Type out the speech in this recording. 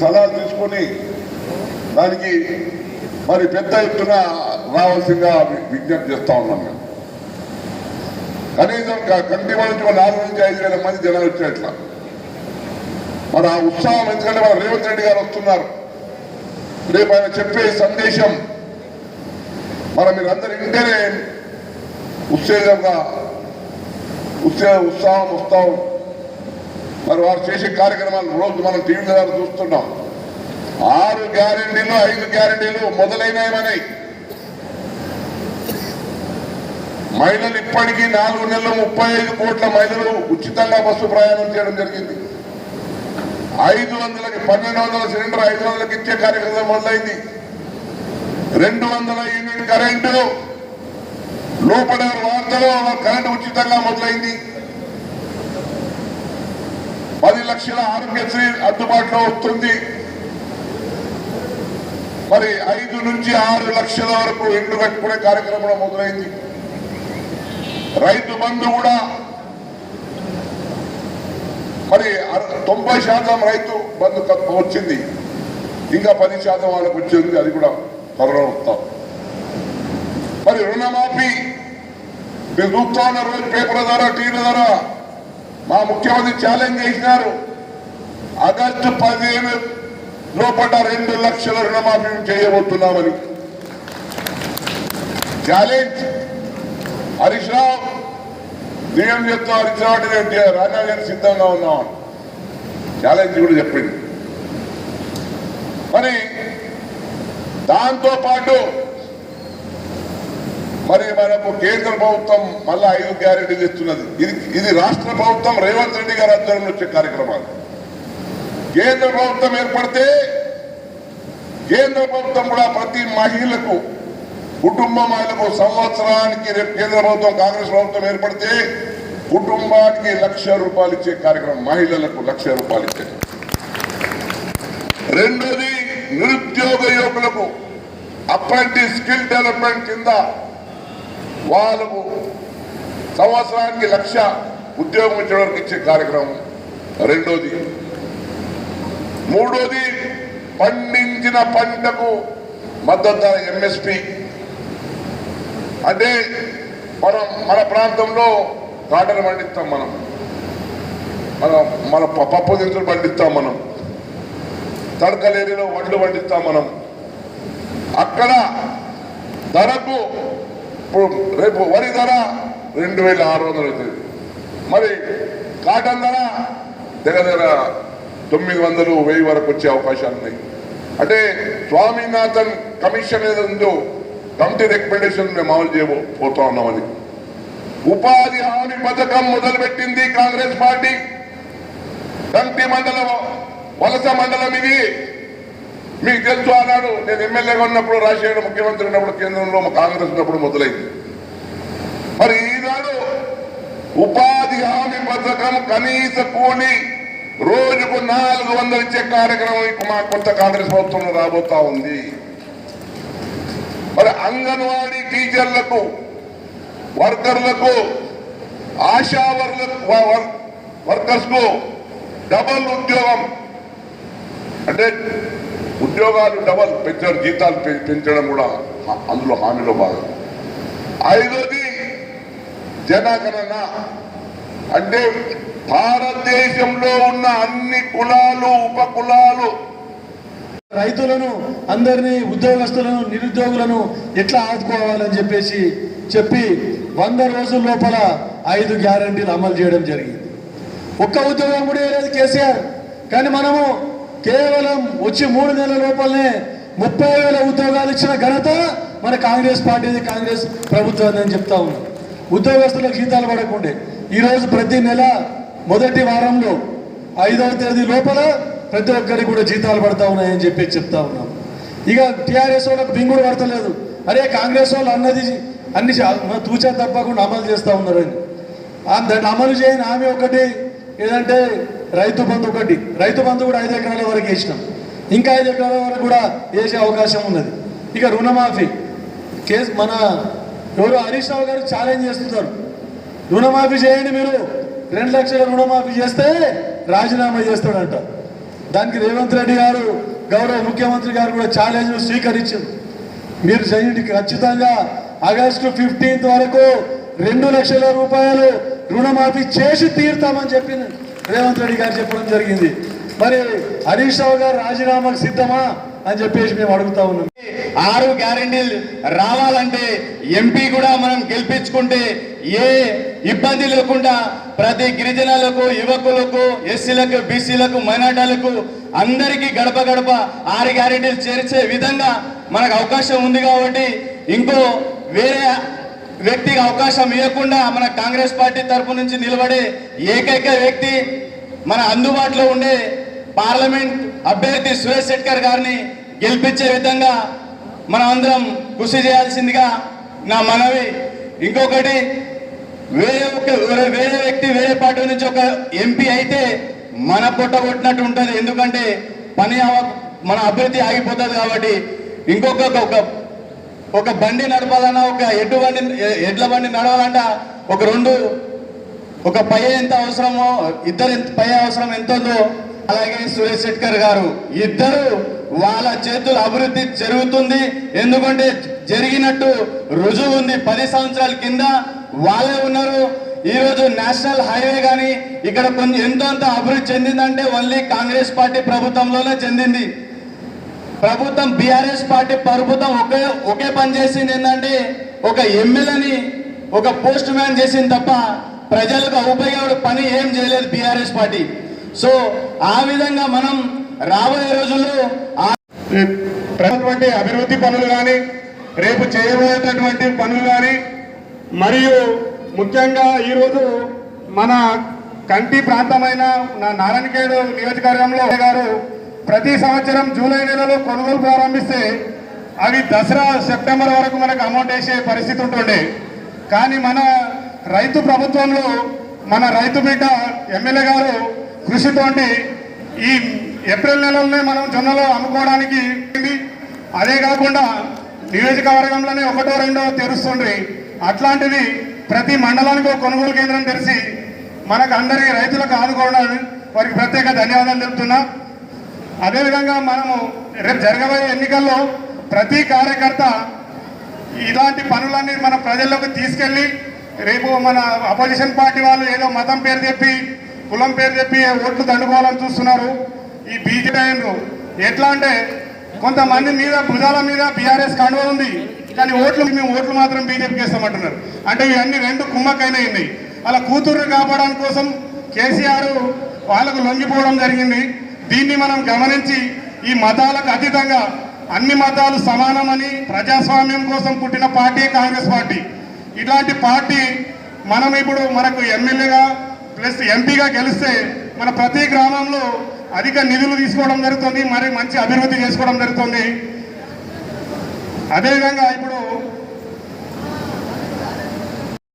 సలహాలు తీసుకొని దానికి మరి పెద్ద ఎత్తున రావాల్సిందిగా విజ్ఞప్తి చేస్తా ఉన్నాం మేము. కనీసం క- నుంచి ఒక నాలుగు నుంచి ఐదు వేల మంది జనం వచ్చేట్లా మరి ఆ ఉత్సాహం ఎందుకంటే మన రేవంత్ రెడ్డి గారు వస్తున్నారు. రేపు ఆయన చెప్పే సందేశం మన మీరందరూ ఇంటనే ఉత్తేజంగా ఉత్సే ఉత్సాహం వస్తాం మరి వారు చేసే కార్యక్రమాలు రోజు మనం టీవీ ద్వారా చూస్తున్నాం. ఆరు గ్యారంటీలు ఐదు గ్యారంటీలు మొదలైనవి మహిళలు ఇప్పటికీ నాలుగు నెలలు ముప్పై ఐదు కోట్ల మహిళలు ఉచితంగా బస్సు ప్రయాణం చేయడం జరిగింది. ఐదు వందలకి పన్నెండు వందల సిలిండర్ ఐదు వందలకి ఇచ్చే కార్యక్రమం మొదలైంది. రెండు వందల యూనిట్ కరెంటు లోపల వార్తలో కరెంటు ఉచితంగా మొదలైంది. పది లక్షల ఆరోగ్యశ్రీ అందుబాటులో వస్తుంది. మరి ఐదు నుంచి ఆరు లక్షల వరకు ఇండ్లు కట్టుకునే కార్యక్రమం మొదలైంది. రైతు బంధు కూడా మరి తొంభై శాతం రైతు బంధు వచ్చింది. ఇంకా పది శాతం వాళ్ళకు వచ్చింది అది కూడా త్వరలో వస్తాం. మరి రుణమాఫీ మీరు చూస్తా ఉన్న రోజు పేపర్ ద్వారా టీవీ ద్వారా. మా ముఖ్యమంత్రి ఛాలెంజ్ చేసినారు. ఆగస్టు పదిహేను లోపల రెండు లక్షల రుణమాఫీ చేయబోతున్నామని. ఛాలెంజ్ హరీష్ రావు నేను చెప్తా హరీష్ రావు అంటే నేను సిద్ధంగా ఉన్నామని ఛాలెంజ్ కూడా చెప్పింది. మరి దాంతో పాటు మరి మనకు కేంద్ర ప్రభుత్వం మళ్ళా ఐదు గ్యారెంటీలు ఇస్తున్నది. ఇది ఇది రాష్ట్ర ప్రభుత్వం రేవంత్ రెడ్డి గారి ఆధ్వర్యంలో వచ్చే కార్యక్రమాలు. కేంద్ర ప్రభుత్వం ఏర్పడితే కేంద్ర ప్రభుత్వం కూడా ప్రతి మహిళకు కుటుంబ మహిళకు సంవత్సరానికి రేపు కేంద్ర ప్రభుత్వం కాంగ్రెస్ ప్రభుత్వం ఏర్పడితే కుటుంబానికి లక్ష రూపాయలు ఇచ్చే కార్యక్రమం మహిళలకు లక్ష రూపాయలు ఇచ్చే. రెండోది నిరుద్యోగ యువకులకు అప్రెంటిస్ స్కిల్ డెవలప్మెంట్ కింద వాళ్ళకు సంవత్సరానికి లక్ష ఉద్యోగం ఇచ్చడానికి ఇచ్చే కార్యక్రమం. రెండోది మూడోది పండించిన పంటకు మద్దతు ధర ఎంఎస్పి అంటే మనం మన ప్రాంతంలో కాటన్ పండిస్తాం మనం. మనం మన పప్పు దినుసులు పండిస్తాం మనం. తడకలేరిలో వడ్లు పండిస్తాం మనం. అక్కడ ధరకు రేపు వరి ధర రెండు వేల ఆరు వందలు అవుతుంది. మరి కాటన్ ధర దగ్గర దగ్గర తొమ్మిది వందలు వెయ్యి వరకు వచ్చే అవకాశాలు ఉన్నాయి. అంటే స్వామినాథన్ కమిషన్ ఏదో ఉందో కమిటీ రికమెండేషన్ మేము అమలు చేయబోతా ఉన్నామని ఉపాధి హామీ పథకం మొదలుపెట్టింది కాంగ్రెస్ పార్టీ. దంతి మండలం వలస మండలం ఇది. మీకు తెలుసు ఆనాడు నేను ఎమ్మెల్యేగా ఉన్నప్పుడు రాజశేఖర ముఖ్యమంత్రి ఉన్నప్పుడు కేంద్రంలో కాంగ్రెస్ ఉన్నప్పుడు మొదలైంది. మరి ఈనాడు ఉపాధి హామీ పథకం కనీస కూలి రోజుకు నాలుగు వందలు ఇచ్చే కార్యక్రమం ఇప్పుడు మా కొత్త కాంగ్రెస్ ప్రభుత్వంలో రాబోతా ఉంది. మరి అంగన్వాడీ టీచర్లకు వర్కర్లకు ఆశా వర్కర్స్కు డబుల్ ఉద్యోగం. అంటే ఉద్యోగాలు డబల్ పెంచారు జీతాలు పె- పెంచడం కూడా అందులో హామీలో భాగం. ఐదోది జనగణన. అంటే భారతదేశంలో ఉన్న అన్ని కులాలు ఉప కులాలు రైతులను అందరినీ ఉద్యోగస్తులను నిరుద్యోగులను ఎట్లా ఆదుకోవాలని చెప్పేసి చెప్పి వంద రోజుల లోపల ఐదు గ్యారంటీలు అమలు చేయడం జరిగింది. ఒక్క ఉద్యోగం కూడా లేదు కేసీఆర్. కానీ మనము కేవలం వచ్చి మూడు నెలల లోపలనే ముప్పై వేల ఉద్యోగాలు ఇచ్చిన ఘనత మన కాంగ్రెస్ పార్టీది కాంగ్రెస్ ప్రభుత్వం అని చెప్తా ఉన్నాం. ఉద్యోగస్తులకు జీతాలు పడకుండే. ఈరోజు ప్రతి నెల మొదటి వారంలో ఐదవ తేదీ లోపల ప్రతి ఒక్కరికి కూడా జీతాలు పడతా ఉన్నాయని చెప్పి చెప్తా ఉన్నాం. ఇక టీఆర్ఎస్ వాళ్ళకి బింగుడు పడతలేదు. అరే కాంగ్రెస్ వాళ్ళు అన్నది అన్ని మన తూచా తప్పకుండా అమలు చేస్తూ ఉన్నారని. దాన్ని అమలు చేయని ఆమె ఒకటి. ఏదంటే రైతు బంధు ఒకటి. రైతు బంధు కూడా ఐదు ఎకరాల వరకు వేసినాం. ఇంకా ఐదు ఎకరాల వరకు కూడా వేసే అవకాశం ఉన్నది. ఇక రుణమాఫీ. కేసు మన ఎవరు హరీష్ రావు గారు ఛాలెంజ్ చేస్తున్నారు. రుణమాఫీ చేయండి మీరు. రెండు లక్షల రుణమాఫీ చేస్తే రాజీనామా చేస్తాడంట. దానికి రేవంత్ రెడ్డి గారు గౌరవ ముఖ్యమంత్రి గారు కూడా ఛాలెంజ్ స్వీకరించారు. మీరు చేయండి. ఖచ్చితంగా ఆగస్టు ఫిఫ్టీన్త్ వరకు రెండు లక్షల రూపాయలు రుణమాఫీ చేసి తీరుతామని చెప్పిందండి రేవంత్ రెడ్డి గారు చెప్పడం జరిగింది. మరి హరీష్ రావు గారు రాజీనామాకు సిద్ధమా అని చెప్పేసి మేము అడుగుతా ఉన్నాం. ఆరు గ్యారంటీలు రావాలంటే ఎంపీ కూడా మనం గెలిపించుకుంటే ఏ ఇబ్బంది లేకుండా ప్రతి గిరిజనులకు యువకులకు ఎస్సీలకు బీసీలకు మైనార్టీలకు అందరికీ గడప గడప ఆరు గ్యారంటీలు చేర్చే విధంగా మనకు అవకాశం ఉంది కాబట్టి ఇంకో వేరే వ్యక్తికి అవకాశం ఇవ్వకుండా మన కాంగ్రెస్ పార్టీ తరపు నుంచి నిలబడే ఏకైక వ్యక్తి మన అందుబాటులో ఉండే పార్లమెంట్ అభ్యర్థి సురేష్ శెట్కర్ గారిని గెలిపించే విధంగా మనం అందరం కృషి చేయాల్సిందిగా నా మనవి. ఇంకొకటి వేరే ఒక వేరే వ్యక్తి వేరే పార్టీ నుంచి ఒక ఎంపీ అయితే మన పొట్ట కొట్టినట్టు ఉంటుంది. ఎందుకంటే పని మన అభివృద్ధి ఆగిపోతుంది కాబట్టి. ఇంకొక ఒక ఒక బండి నడపాలన్నా ఒక ఎడ్డు బండి ఎడ్ల బండి నడవాలన్నా ఒక రెండు ఒక పై ఎంత అవసరమో ఇద్దరు ఎంత పై అవసరం ఎంత ఉందో అలాగే సురేష్ శెట్కర్ గారు. ఇద్దరు వాళ్ళ చేతుల అభివృద్ధి జరుగుతుంది. ఎందుకంటే జరిగినట్టు రుజువు ఉంది. పది సంవత్సరాల కింద వాళ్ళే ఉన్నారు. ఈరోజు నేషనల్ హైవే కానీ ఇక్కడ కొంచెం ఎంతో అంత అభివృద్ధి చెందిందంటే ఓన్లీ కాంగ్రెస్ పార్టీ ప్రభుత్వంలోనే చెందింది. ప్రభుత్వం బీఆర్ఎస్ పార్టీ ప్రభుత్వం ఒకే ఒకే పని చేసింది ఏంటంటే ఒక ఎమ్మెల్యేని ఒక పోస్ట్ మ్యాన్ చేసింది తప్ప ప్రజలకు ఉపయోగపడే పని ఏం చేయలేదు బీఆర్ఎస్ పార్టీ. సో ఆ విధంగా మనం రాబోయే రోజుల్లో ఆ అభివృద్ధి పనులు కానీ రేపు చేయబోయేటటువంటి పనులు కానీ మరియు ముఖ్యంగా ఈరోజు మన కంటి ప్రాంతమైన నా- నారాయణఖేడ్ నియోజకవర్గంలో గారు ప్రతి సంవత్సరం జూలై నెలలో కొనుగోలు ప్రారంభిస్తే అవి దసరా సెప్టెంబర్ వరకు మనకు అమౌంట్ వేసే పరిస్థితి ఉంటుండే. కానీ మన రైతు ప్రభుత్వంలో మన రైతు బిడ్డ ఎమ్మెల్యే గారు కృషితోటి ఈ ఏప్రిల్ నెలలోనే మనం జొన్నలో అమ్ముకోవడానికి అదే కాకుండా నియోజకవర్గంలోనే ఒకటో రెండో తెరుస్తుండ్రి. అట్లాంటిది ప్రతి మండలానికి కొనుగోలు కేంద్రం తెరిచి మనకు అందరికీ రైతులకు ఆదుకోవడానికి వారికి ప్రత్యేక ధన్యవాదాలు తెలుపుతున్నా. అదేవిధంగా మనము రేపు జరగబోయే ఎన్నికల్లో ప్రతి కార్యకర్త ఇలాంటి పనులన్నీ మన ప్రజల్లోకి తీసుకెళ్ళి రేపు మన అపోజిషన్ పార్టీ వాళ్ళు ఏదో మతం పేరు చెప్పి కులం పేరు చెప్పి ఓట్లు దండుకోవాలని చూస్తున్నారు. ఈ బీజేపీ అయినరు ఎట్లా అంటే కొంతమంది మీద భుజాల మీద బీఆర్ఎస్ కండువ ఉంది కానీ ఓట్లు మేము ఓట్లు మాత్రం బీజేపీకి ఇస్తామంటున్నారు అంటే ఇవన్నీ రెండు కుమ్మకైనా అలా కూతురు కాపాడడం కోసం కేసీఆర్ వాళ్ళకు లొంగిపోవడం జరిగింది. దీన్ని మనం గమనించి ఈ మతాలకు అతీతంగా అన్ని మతాలు సమానమని ప్రజాస్వామ్యం కోసం పుట్టిన పార్టీ కాంగ్రెస్ పార్టీ. ఇట్లాంటి పార్టీ మనం ఇప్పుడు మనకు ఎమ్మెల్యేగా ప్లస్ ఎంపీగా గెలిస్తే మన ప్రతి గ్రామంలో అధిక నిధులు తీసుకోవడం జరుగుతుంది మరి మంచి అభివృద్ధి చేసుకోవడం జరుగుతుంది. అదేవిధంగా ఇప్పుడు